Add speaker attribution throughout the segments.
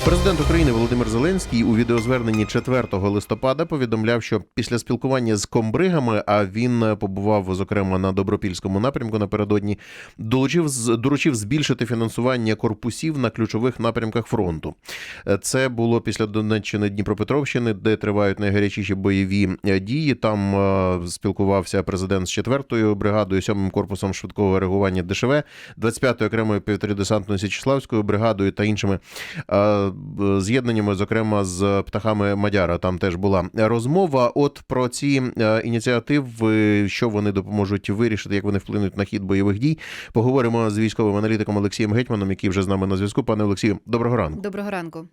Speaker 1: Президент України Володимир Зеленський у відеозверненні 4 листопада повідомляв, що після спілкування з комбригами, а він побував зокрема на добропільському напрямку напередодні, долучив доручив збільшити фінансування корпусів на ключових напрямках фронту. Це було після Донеччини Дніпропетровщини, де тривають найгарячіші бойові е, дії. Там е, спілкувався президент з 4-ю бригадою, 7-м корпусом швидкого реагування ДШВ, 25-ю окремою повітря-десантною Січеславською бригадою та іншими е, з'єднаннями, зокрема з птахами Мадяра. Там теж була розмова. От про ці е, ініціативи, що вони допоможуть вирішити, як вони вплинуть на хід бойових дій. Поговоримо з військовим аналітиком Олексієм Гетьманом, який вже з нами на зв'язку. Пане Олексію, доброго ранку.
Speaker 2: Доброго ранку.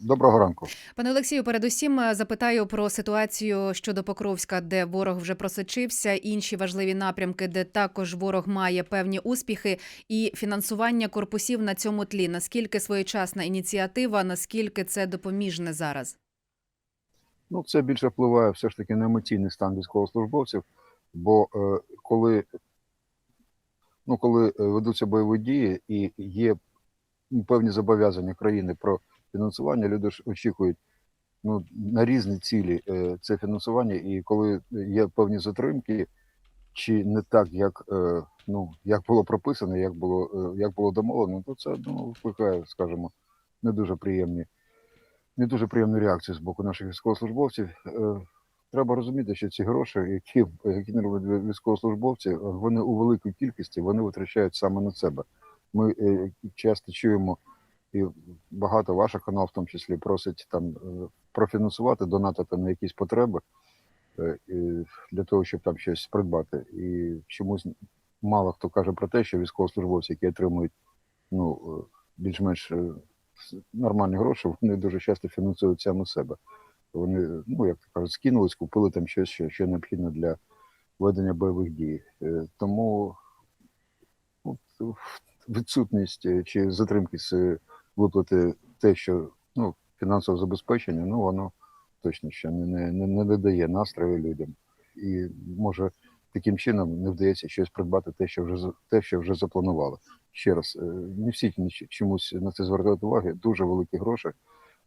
Speaker 3: Доброго ранку.
Speaker 2: Пане Олексію, передусім е, запитаю про ситуацію щодо Покровська, де ворог вже просочився, інші важливі напрямки, де також ворог має певні успіхи, і фінансування корпусів на цьому тлі. Наскільки своєчасна ініціатива, наскільки це допоміжне зараз?
Speaker 3: Ну, це більше впливає все ж таки на емоційний стан військовослужбовців, бо е, коли, ну, коли е, ведуться бойові дії і є певні зобов'язання країни про фінансування, люди ж очікують ну, на різні цілі е, це фінансування, і коли є певні затримки, чи не так, як, е, ну, як було прописано, як було, е, як було домовлено, то це ну, викликає, скажімо, не дуже приємні не дуже приємну реакцію з боку наших військовослужбовців. Треба розуміти, що ці гроші, які, які роблять військовослужбовці, вони у великій кількості вони витрачають саме на себе. Ми часто чуємо, і багато ваших каналів, в тому числі, просять там е, профінансувати, донатити на якісь потреби е, для того, щоб там щось придбати. І чомусь мало хто каже про те, що військовослужбовці, які отримують ну, е, більш-менш нормальні гроші, вони дуже часто фінансують саме себе. Вони, ну як то кажуть, скинулись, купили там щось, що, що необхідно для ведення бойових дій. Тому ну, відсутність чи затримки з виплати те, що ну, фінансове забезпечення, ну воно точно ще не, не, не, додає настрою людям. І може таким чином не вдається щось придбати те, що вже те, що вже запланували. Ще раз, е, не всі чомусь на це звертають уваги. Дуже великі гроші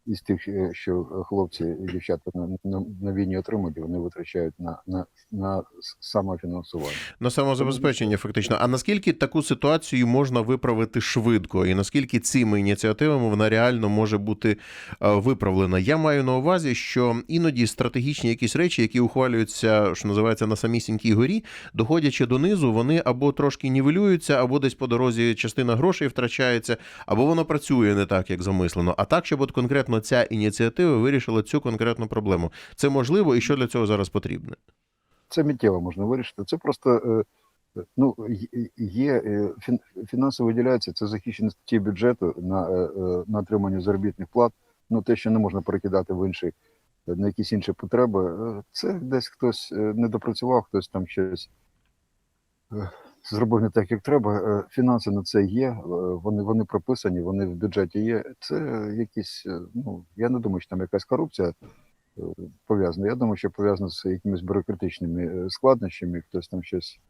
Speaker 3: із тих, е, що хлопці і дівчата на, на, на війні отримують, вони витрачають на, на, на самофінансування.
Speaker 1: На самозабезпечення, фактично. А наскільки таку ситуацію можна виправити швидко, і наскільки цими ініціативами вона реально може бути е, виправлена? Я маю на увазі, що іноді стратегічні якісь речі, які ухвалюються, що називається на самісінькій горі, доходячи донизу, вони або трошки нівелюються, або десь по дорозі частина грошей втрачається, або воно працює не так, як замислено. А так, щоб от конкретно ця ініціатива вирішила цю конкретну проблему. Це можливо, і що для цього зараз потрібно?
Speaker 3: Це миттєво можна вирішити. Це просто е, ну, є е, фін- фінанси виділяються, це захищені статті бюджету на, е, е, на отримання заробітних плат. Ну, те, що не можна перекидати в інші, на якісь інші потреби, е, це десь хтось е, не допрацював, хтось там щось е, зробив не так, як треба. Е, Фінанси на це є, е, вони, вони прописані, вони в бюджеті є. Це якісь, е, ну, я не думаю, що там якась корупція пов'язано. Я думаю, що пов'язано з якимись бюрократичними складнощами, хтось там щось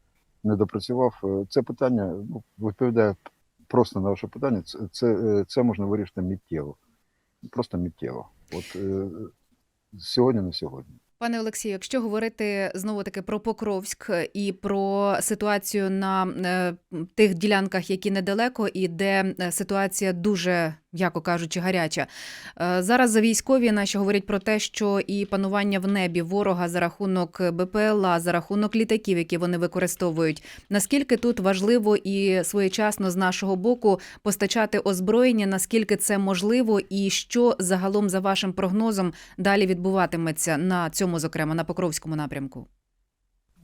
Speaker 3: не допрацював. Це питання ну, відповідає просто на ваше питання. Це, це, це можна вирішити миттєво. Просто миттєво. От сьогодні на сьогодні.
Speaker 2: Пане Олексію, якщо говорити знову таки про Покровськ і про ситуацію на е, тих ділянках, які недалеко, і де е, ситуація дуже, м'яко кажучи, гаряча. Е, зараз за військові наші говорять про те, що і панування в небі ворога за рахунок БПЛА, за рахунок літаків, які вони використовують. Наскільки тут важливо і своєчасно з нашого боку постачати озброєння, наскільки це можливо, і що загалом за вашим прогнозом далі відбуватиметься на цьому, зокрема на Покровському напрямку?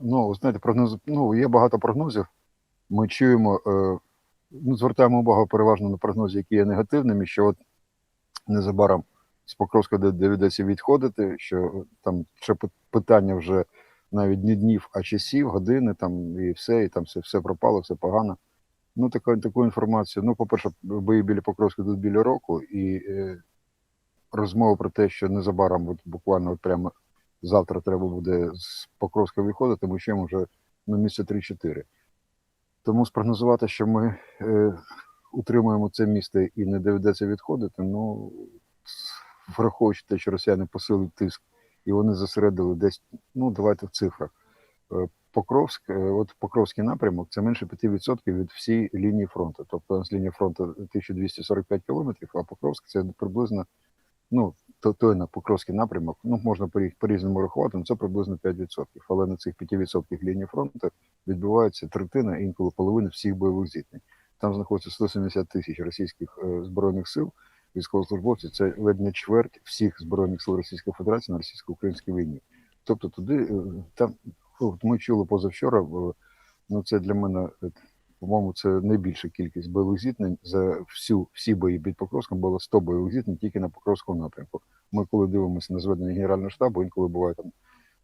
Speaker 3: Ну, знаєте, прогноз, ну, є багато прогнозів. Ми чуємо, е, ну, звертаємо увагу переважно на прогнози, які є негативними, що от незабаром з Покровська доведеться відходити, що там ще питання вже навіть не днів, а часів, години, там і все, і там все, все пропало, все погано. Ну, таку, таку інформацію. Ну, по-перше, бої біля Покровська тут біля року, і е, розмова про те, що незабаром, от буквально от прямо завтра треба буде з Покровська виходити, ми ще вже на місце 3-4. Тому спрогнозувати, що ми е, утримуємо це місто і не доведеться відходити, ну враховуючи те, що росіяни посилили тиск, і вони зосередили десь, ну давайте в цифрах. Е, Покровськ, е, от Покровський напрямок це менше 5% від всієї лінії фронту. Тобто у нас лінія фронту 1245 кілометрів, а Покровськ це приблизно, ну, той на Покровський напрямок, ну можна по- по-різному рахувати, але це приблизно 5%. Але на цих 5% лінії фронту відбувається третина, інколи половина всіх бойових зіткнень. Там знаходиться 170 тисяч російських е, збройних сил, військовослужбовців. Це ледь не чверть всіх збройних сил Російської Федерації на російсько-українській війні. Тобто туди е, там ми чули позавчора. Ну це для мене, е, по-моєму, це найбільша кількість бойових зіткнень за всю всі бої під Покровськом було 100 бойових зіткнень тільки на Покровському напрямку. Ми коли дивимося на зведення Генерального штабу, інколи буває там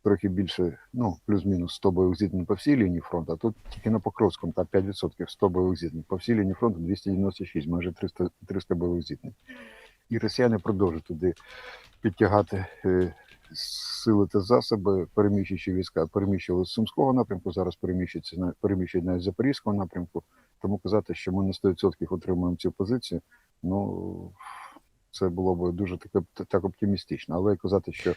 Speaker 3: трохи більше, ну плюс-мінус 100 бойових зіткнень по всій лінії фронту, а тут тільки на Покровському та 5% 100 бойових зіткнень. По всій лінії фронту 296, майже 300, 300 бойових зіткнень. І росіяни продовжують туди підтягати е, сили та засоби, переміщуючи війська, переміщували з Сумського напрямку, зараз переміщуються на переміщують з Запорізького напрямку. Тому казати, що ми на 100% отримуємо цю позицію, ну це було б дуже таке так оптимістично. Але казати, що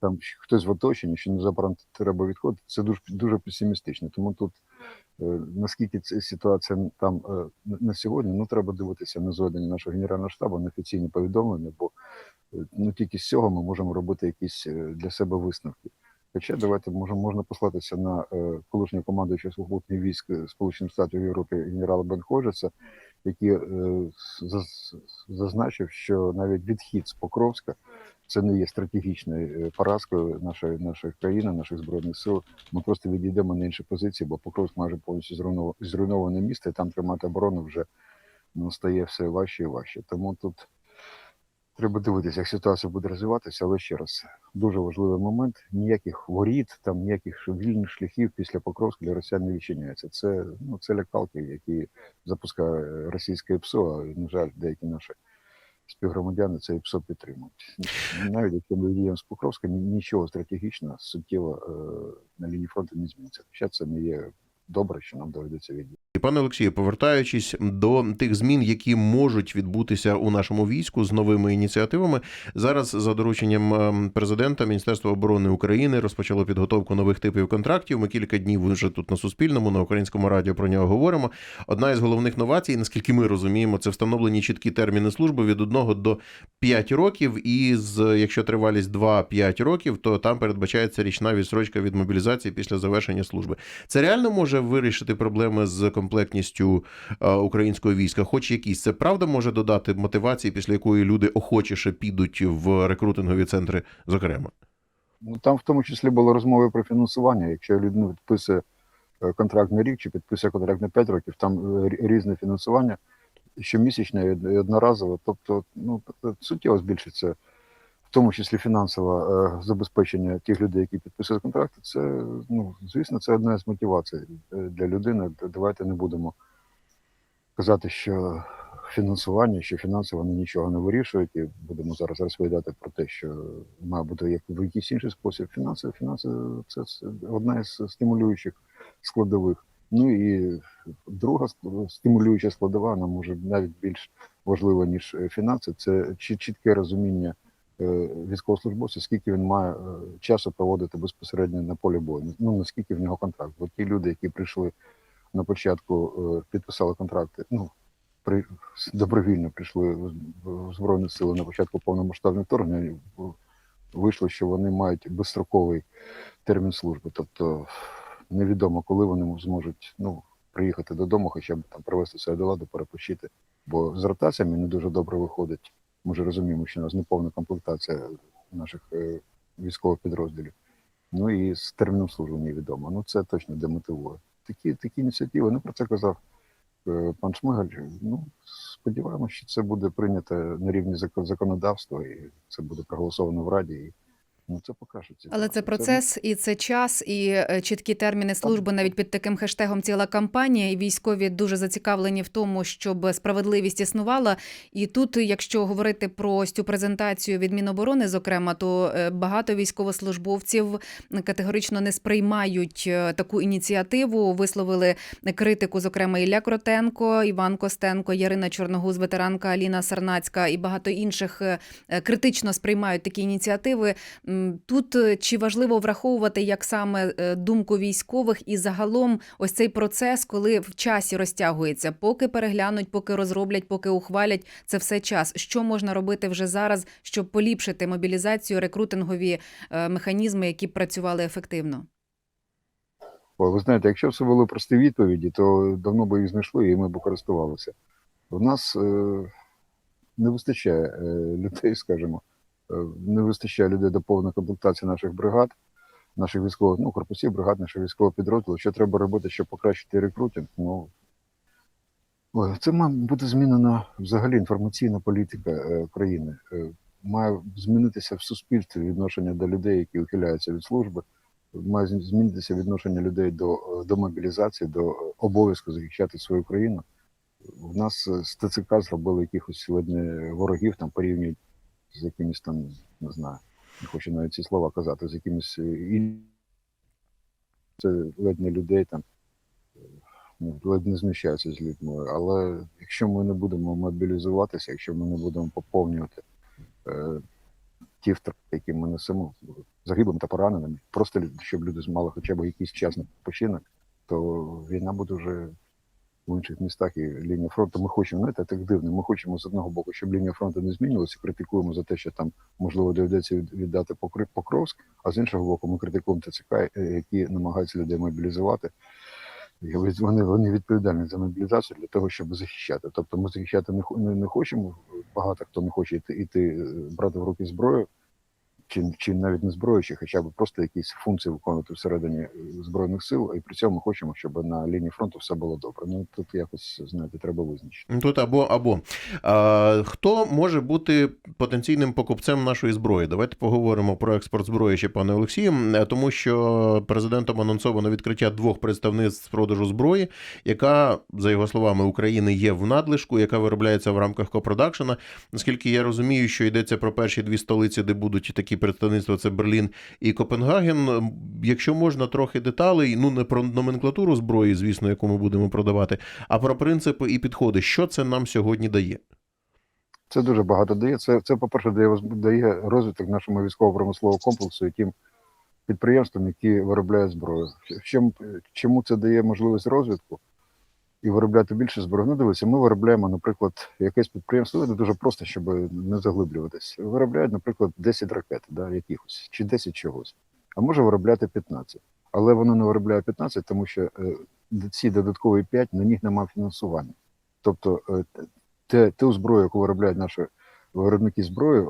Speaker 3: там хтось в оточенні, що незабаром треба відходити, це дуже дуже песимістично. Тому тут наскільки ця ситуація там е, на- сьогодні, ну треба дивитися на зведення нашого генерального штабу, на офіційні повідомлення, бо е, ну тільки з цього ми можемо робити якісь е, для себе висновки. Хоча давайте можемо можна послатися на е, колишнього командуючого сухопутних військ е, Сполучених Штатів Європи генерала Бен Ходжеса, який е, зазначив, що навіть відхід з Покровська це не є стратегічною е, поразкою нашої нашої країни, наших збройних сил. Ми просто відійдемо на інші позиції, бо Покровськ майже повністю зруйноване, зруйноване місто, і там тримати оборону вже ну, стає все важче і важче. Тому тут треба дивитися, як ситуація буде розвиватися. Але ще раз, дуже важливий момент: ніяких воріт, там ніяких вільних шляхів після Покровська для росіян не відчиняється. Це ну це лякалки, які запускає російське ПСО. А на жаль, деякі наші співгромадяни цей ПСО підтримують. Навіть якщо ми діємо з Покровська, нічого стратегічного суттєво е, на лінії фронту не зміниться. Хоча це не є добре, що нам доведеться відійти.
Speaker 1: Пане Олексію, повертаючись до тих змін, які можуть відбутися у нашому війську з новими ініціативами, зараз за дорученням ем, президента Міністерство оборони України розпочало підготовку нових типів контрактів. Ми кілька днів вже тут на Суспільному, на українському радіо про нього говоримо. Одна із головних новацій, наскільки ми розуміємо, це встановлені чіткі терміни служби від 1 до 5 років. І з якщо тривалість 2-5 років, то там передбачається річна відсрочка від мобілізації після завершення служби. Це реально може вирішити проблеми з комплектністю е, українського війська, хоч якісь. Це правда може додати мотивації, після якої люди охочіше підуть в рекрутингові центри, зокрема.
Speaker 3: Ну там в тому числі були розмови про фінансування. Якщо людина підписує е, контракт на рік чи підписує контракт на 5 років, там е, різне фінансування щомісячне і одноразове. Тобто, ну суттєво збільшиться, в тому числі фінансове забезпечення тих людей, які підписують контракти. Це ну звісно, це одна з мотивацій е, для людини. Давайте не будемо казати, що фінансування, що фінансово вони нічого не вирішують, і будемо зараз розповідати про те, що має бути як в якийсь інший спосіб. Фінанси, фінанси це, одна із стимулюючих складових. Ну і друга стимулююча складова, вона може навіть більш важлива, ніж е, фінанси, це чітке розуміння військовослужбовця, скільки він має е, часу проводити безпосередньо на полі бою. Ну наскільки в нього контракт. Бо ті люди, які прийшли на початку, е, підписали контракти, ну при добровільно прийшли в Збройні Сили на початку повномасштабного вторгнення, вийшло, що вони мають безстроковий термін служби. Тобто невідомо, коли вони зможуть ну, приїхати додому, хоча б там привести себе до ладу, перепочити. Бо з ротаціями не дуже добре виходить. Ми вже розуміємо, що у нас неповна комплектація наших е, військових підрозділів. Ну і з терміном служби невідомо. Ну це точно демотивує. Такі, такі ініціативи, ну про це казав е, пан Шмигаль. Ну, сподіваємося, що це буде прийнято на рівні законодавства, і це буде проголосовано в Раді. Ну це покращиться.
Speaker 2: Але це процес, і це час, і е, чіткі терміни служби. Навіть під таким хештегом ціла кампанія. І військові дуже зацікавлені в тому, щоб справедливість існувала. І тут, якщо говорити про ось цю презентацію від Міноборони, зокрема, то е, багато військовослужбовців категорично не сприймають е, таку ініціативу. Висловили критику, зокрема, Ілля Кротенко, Іван Костенко, Ярина Чорногуз, ветеранка Аліна Сарнацька і багато інших критично сприймають такі ініціативи. Тут е, чи важливо враховувати як саме е, думку військових і загалом ось цей процес, коли в часі розтягується, поки переглянуть, поки розроблять, поки ухвалять, це все час. Що можна робити вже зараз, щоб поліпшити мобілізацію, рекрутингові е, механізми, які працювали ефективно?
Speaker 3: О, ви знаєте, якщо все були прості відповіді, то давно би їх знайшли і ми б користувалися. У нас е, не вистачає е, людей, скажімо, не вистачає людей до повної комплектації наших бригад, наших військових, ну, корпусів, бригад, наших військових підрозділів. Що треба робити, щоб покращити рекрутинг? Ну, це має бути змінена взагалі інформаційна політика е, країни. Е, має змінитися в суспільстві відношення до людей, які ухиляються від служби має змінитися відношення людей до, е, до мобілізації, до е, обов'язку захищати свою країну. У нас е, з ТЦК зробили якихось не ворогів, там порівнюють з якимись там, не знаю, не хочу навіть ці слова казати, з якимись е, і це ледь не людей там е, ледь не знущаються з людьми. Але якщо ми не будемо мобілізуватися, якщо ми не будемо поповнювати е, ті втрати, які ми несемо загиблими та пораненими, просто щоб люди мали хоча б якийсь час на починок, то війна буде вже в інших містах і лінія фронту. Ми хочемо, знаєте, так дивно. Ми хочемо з одного боку, щоб лінія фронту не змінювалася, критикуємо за те, що там можливо доведеться від- віддати Покровськ, а з іншого боку, ми критикуємо ТЦК, е, які намагаються людей мобілізувати. Вони, вони відповідальні за мобілізацію для того, щоб захищати. Тобто ми захищати не, не, не хочемо. Багато хто не хоче йти, йти е, брати в руки зброю, чи, чи навіть не зброю, чи хоча б просто якісь функції виконувати всередині е, збройних сил, і при цьому хочемо, щоб на лінії фронту все було добре. Ну тут якось знаєте, треба визначити.
Speaker 1: Тут або або а, хто може бути потенційним покупцем нашої зброї? Давайте поговоримо про експорт зброї ще, пане Олексію, е, тому що президентом анонсовано відкриття двох представництв з продажу зброї, яка, за його словами, України є в надлишку, яка виробляється в рамках копродакшена. Наскільки я розумію, що йдеться про перші дві столиці, де будуть такі представництва: це Берлін і Копенгаген. Якщо можна трохи деталей, ну не про номенклатуру зброї, звісно, яку ми будемо продавати, а про принципи і підходи, що це нам сьогодні дає?
Speaker 3: Це дуже багато дає. Це, це по-перше, дає, дає розвиток нашому військово-промислового комплексу і тим підприємствам, які виробляють зброю. Чому, чому це дає можливість розвитку і виробляти більше зброї? Ну, дивіться, ми виробляємо, наприклад, якесь підприємство, це дуже просто, щоб не заглиблюватись. Виробляють, наприклад, 10 ракет, да, якихось, чи 10 чогось, а може виробляти 15. Але воно не виробляє 15, тому що е, ці додаткові 5, на них немає фінансування. Тобто е, те, ту зброю, яку виробляють наші виробники зброї,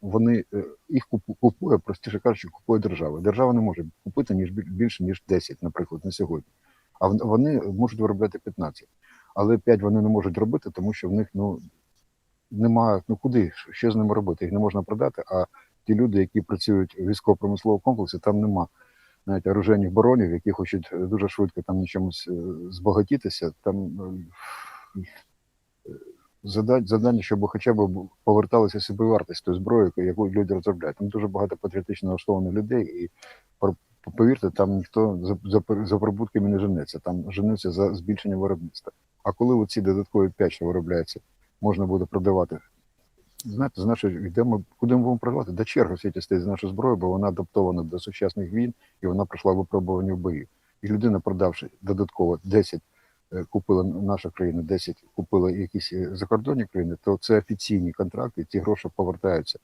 Speaker 3: вони е, їх купує, простіше кажучи, купує держава. Держава не може купити ніж біль- більше ніж 10, наприклад, на сьогодні. А вони можуть виробляти 15. Але 5 вони не можуть робити, тому що в них ну немає ну куди що з ними робити? Їх не можна продати. А ті люди, які працюють в військово-промисловому комплексі, там нема навіть оружейних баронів, які хочуть е, дуже швидко там на чомусь е, збагатітися. Там е, завдання, щоб хоча б поверталася собі вартість тої зброї, яку люди розробляють. Там дуже багато патріотично налаштованих людей, і повірте, там ніхто за, за, за прибутками не женеться, там женеться за збільшення виробництва. А коли оці додаткові 5, що виробляється, можна буде продавати. Знаєте, з нашої йдемо, куди ми будемо продавати? До черги світі стоїть з нашої зброї, бо вона адаптована до сучасних війн і вона пройшла випробування в бою. І людина, продавши додатково 10 е, купила наша країна, 10 купила якісь е, закордонні країни, то це офіційні контракти, ті гроші повертаються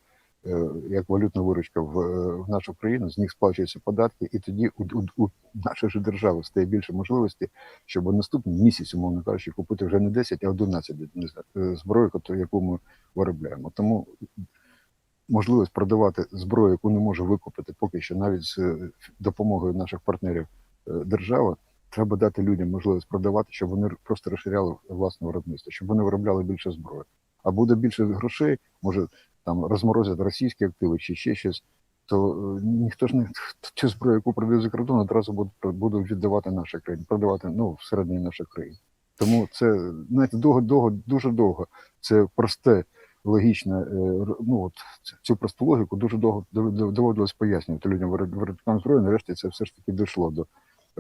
Speaker 3: як валютна виручка в, е, в нашу країну, з них сплачуються податки, і тоді у, у, у нашої ж держави стає більше можливості, щоб наступний місяць, умовно кажучи, купити вже не 10, а 11 не знаю, е, зброї, яку ми виробляємо. Тому можливість продавати зброю, яку не може викупити поки що, навіть з е, допомогою наших партнерів е, держава, треба дати людям можливість продавати, щоб вони просто розширяли власне виробництво, щоб вони виробляли більше зброї. А буде більше грошей, може там розморозять російські активи чи ще щось. то е, ніхто ж не цю зброю, яку продає за кордон, одразу буде віддавати нашій країні, продавати ну, всередині нашої країни. Тому це знаєте, довго, довго, дуже довго. Це просте, логічне. е, Ну от цю просту логіку дуже довго дов- дов- доводилось пояснювати людям виробникам зброї. Нарешті це все ж таки дійшло до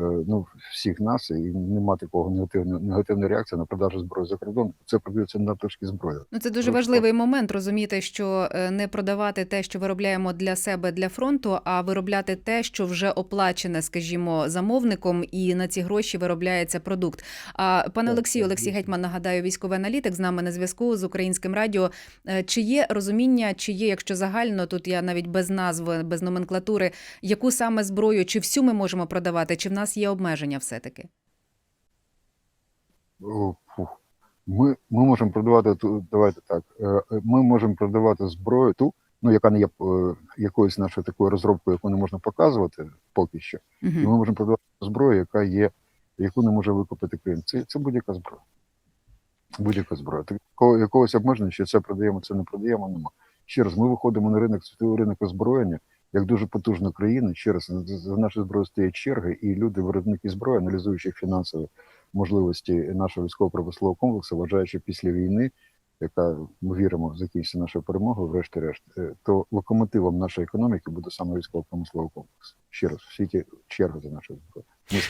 Speaker 3: ну, всіх нас, і нема такого негативної негативної реакції на продажу зброї за кордон. Це продається на точки зброї.
Speaker 2: Ну, це дуже важливий момент розуміти, що е, не продавати те, що виробляємо для себе для фронту, а виробляти те, що вже оплачене, скажімо, замовником, і на ці гроші виробляється продукт. А пане Олексію, Олексій. Гетьман, нагадаю, військовий аналітик з нами на зв'язку з українським радіо. Е, Чи є розуміння, чи є, якщо загально, тут я навіть без назви, без номенклатури, яку саме зброю, чи всю ми можемо продавати, чи в нас є обмеження все-таки?
Speaker 3: Ми, ми можемо продавати давайте так. е, Ми можемо продавати зброю ту, ну яка не є е, якоюсь нашою такою розробкою, яку не можна показувати поки що. І
Speaker 2: Угу.
Speaker 3: ми можемо продавати зброю, яка є, яку не може викупити Крим. Це, це будь-яка зброя. Будь-яка зброя. Такого якогось обмеження, що це продаємо, це не продаємо, нема. Ще раз, ми виходимо на ринок світовий ринок озброєння, як дуже потужна країна. Ще раз за- нашу зброю стоять черги, і люди, виробники зброї, аналізуючи фінансові можливості нашого військово-промислового комплексу, вважаючи після війни, яка ми віримо, закінчиться нашою перемогою, врешті-решт, е, то локомотивом нашої економіки буде саме військово-промисловий комплекс. Ще раз, в світі черга за нашою зброєю.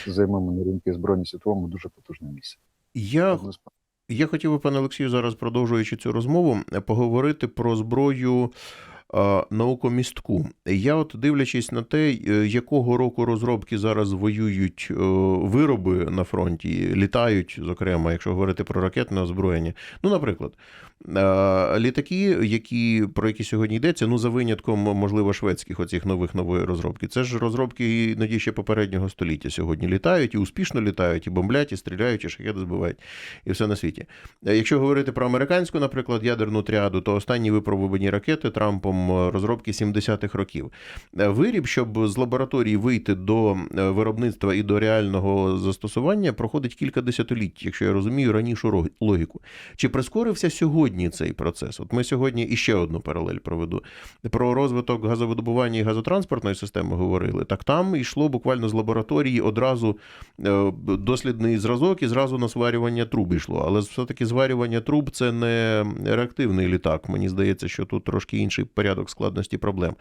Speaker 3: Ми займемо на ринку збройні світовому дуже потужне місце.
Speaker 1: Я Я хотів би, пане Олексію, зараз продовжуючи цю розмову, поговорити про зброю наукомістку. Я, от дивлячись на те, е, якого року розробки зараз воюють е, вироби на фронті, літають, зокрема, якщо говорити про ракетне озброєння. Ну, наприклад, літаки, які про які сьогодні йдеться, ну за винятком, можливо, шведських оцих нових нової розробки. Це ж розробки іноді ще попереднього століття сьогодні літають і успішно літають, і бомблять, і стріляють, і шахеди збивають, і все на світі. Е, Якщо говорити про американську, наприклад, ядерну тріаду, то останні випробувані ракети Трампом е, розробки 70-х років. Е, Виріб, щоб з лабораторії вийти до е, виробництва і до реального застосування, проходить кілька десятиліть, якщо я розумію ранішу логіку. Чи прискорився сьогодні цей процес? От ми сьогодні іще одну паралель проведу. Про розвиток газовидобування і газотранспортної системи говорили. Так там йшло буквально з лабораторії одразу е, дослідний зразок і зразу на сварювання труб йшло. Але все-таки зварювання труб це не реактивний літак. Мені здається, що тут трошки інший порядок складності проблем.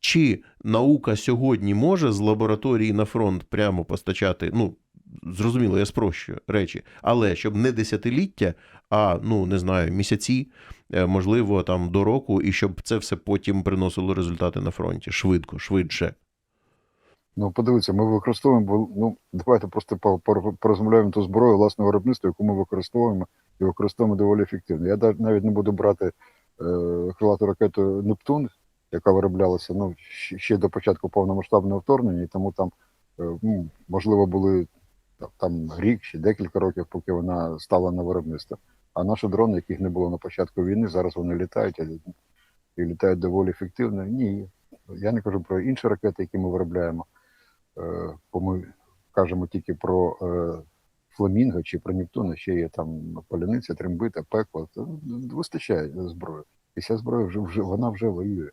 Speaker 1: Чи наука сьогодні може з лабораторії на фронт прямо постачати? Ну, зрозуміло, я спрощую речі, але щоб не десятиліття, а ну не знаю, місяці, е, можливо, там до року, і щоб це все потім приносило результати на фронті швидко, швидше.
Speaker 3: Ну, подивіться, ми використовуємо, бо, ну, давайте просто по- по- порозмовляємо ту зброю власного виробництва, яку ми використовуємо і використовуємо доволі ефективно. Я навіть не буду брати е, крилату ракету Нептун, яка вироблялася ну, ще, до початку повномасштабного вторгнення, і тому там, е, можливо, були там рік чи декілька років, поки вона стала на виробництво. А наші дрони, яких не було на початку війни, зараз вони літають і літають доволі ефективно. Ні, я не кажу про інші ракети, які ми виробляємо. Е, бо ми кажемо тільки про е, Фламінго чи про Нептуна, ще є там поляниця, трембита, пекло. Вистачає зброї. І ця зброя вже, вона вже воює.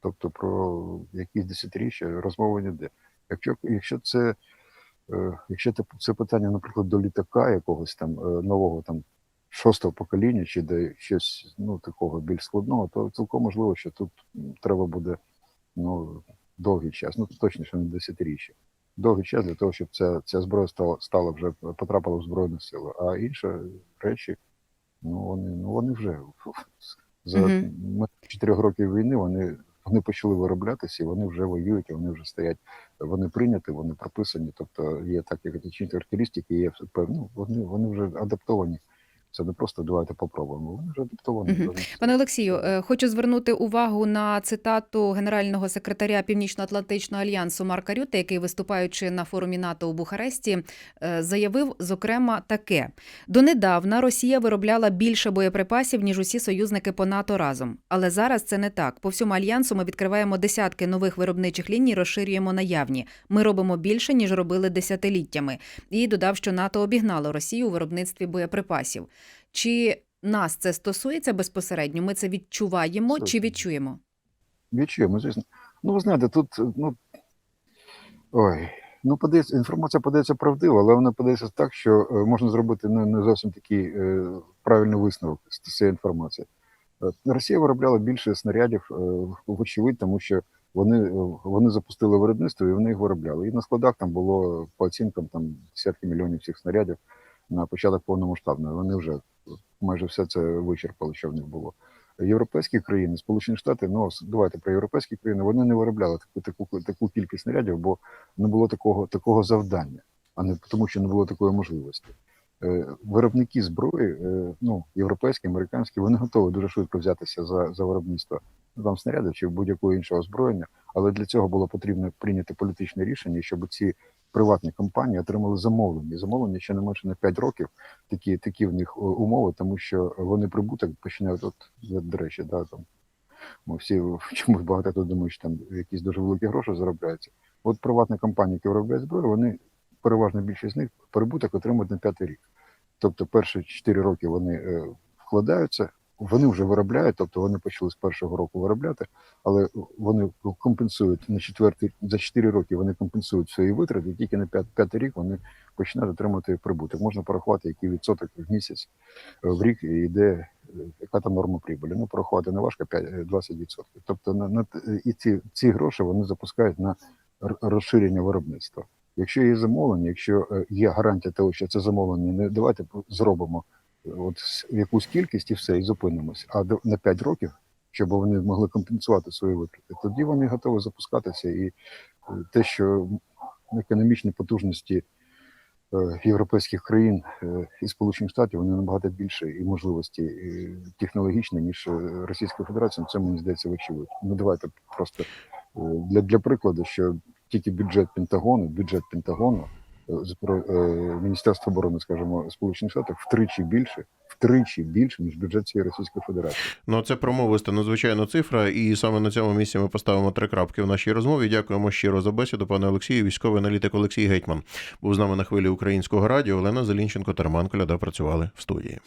Speaker 3: Тобто про якісь десятиріччя розмова не йде. Якщо, якщо це якщо це, питання, наприклад, до літака якогось там е, нового там шостого покоління, чи до щось ну, такого більш складного, то цілком можливо, що тут треба буде ну, довгий час, ну точніше не десятиріччя. Довгий час для того, щоб ця, ця зброя стала, стала вже потрапила в Збройні Сили. А інші речі, ну вони ну вони вже за
Speaker 2: Мгм.
Speaker 3: ми чотирьох років війни вони, вони почали вироблятися, і вони вже воюють, і вони вже стоять. Вони прийняті, вони прописані. Тобто є так, як інші характеристики, є ну, вони, вони вже адаптовані. Це не просто давайте попробуємо. Вони вже адаптовані. Них.
Speaker 2: Пане Олексію, е, хочу звернути увагу на цитату генерального секретаря Північно-Атлантичного альянсу Марка Рюте, який, виступаючи на форумі НАТО у Бухаресті, е, заявив зокрема таке: донедавна Росія виробляла більше боєприпасів ніж усі союзники по НАТО разом. Але зараз це не так. По всьому альянсу ми відкриваємо десятки нових виробничих ліній, розширюємо наявні. Ми робимо більше ніж робили десятиліттями. І додав, що НАТО обігнало Росію у виробництві боєприпасів. Чи нас це стосується безпосередньо? Ми це відчуваємо чи відчуємо?
Speaker 3: Відчуємо, звісно. Ну, ви знаєте, тут, ну, ой, ну, подається, інформація подається правдива, але вона подається так, що е, можна зробити не, не зовсім такий е, правильний висновок з цієї інформації. Росія виробляла більше снарядів, е, вочевидь, тому що вони, е, вони запустили виробництво і вони їх виробляли. І на складах там було по оцінкам там десятки мільйонів цих снарядів на початок повномасштабної. Вони вже майже все це вичерпали, що в них було. Європейські країни, Сполучені Штати, ну давайте про європейські країни, вони не виробляли таку таку таку кількість снарядів, бо не було такого такого завдання, а не тому, що не було такої можливості. Е, Виробники зброї, е, ну європейські, американські, вони готові дуже швидко взятися за, за виробництво там снарядів чи будь-якого іншого озброєння, але для цього було потрібно прийняти політичне рішення, щоб ці приватні компанії отримали замовлення. І замовлення ще не менше на 5 років. Такі такі в них е, умови, тому що вони прибуток починають от до речі, да там. Ми всі чомусь багато хто думає, що там якісь дуже великі гроші заробляються. От приватні компанії, які виробляють зброю, вони переважна більшість з них прибуток отримують на п'ятий рік. Тобто перші 4 роки вони е, вкладаються, вони вже виробляють, тобто вони почали з першого року виробляти, але вони компенсують на четвертий за 4 роки. Вони компенсують свої витрати, і тільки на п'ят- п'ятий рік вони починають отримати прибуток. Можна порахувати, який відсоток в місяць е, в рік йде, е, яка там норма прибулі. Ну, порахувати не важко 5, е, 20%. Тобто на, на і ці, ці гроші вони запускають на розширення виробництва. Якщо є замовлення, якщо е, є гарантія того, що це замовлення, не давайте зробимо от с- якусь кількість і все, і зупинимося. А до- на 5 років, щоб вони могли компенсувати свої витрати, тоді вони готові запускатися. І е, те, що економічні потужності е, європейських країн е, і Сполучених Штатів вони набагато більше і можливості технологічні, ніж Російська Федерація. Це мені здається вочевидь. Ну давайте просто для, для прикладу, що тільки бюджет Пентагону, бюджет Пентагону, Міністерства оборони, скажімо, Сполучених Штатів втричі більше, втричі більше, ніж бюджет цієї Російської Федерації.
Speaker 1: Ну, це промовиста надзвичайно цифра, і саме на цьому місці ми поставимо три крапки в нашій розмові. Дякуємо щиро за бесіду, пане Олексію. Військовий аналітик Олексій Гетьман був з нами на хвилі українського радіо. Олена Зелінченко та Роман Коляда працювали в студії.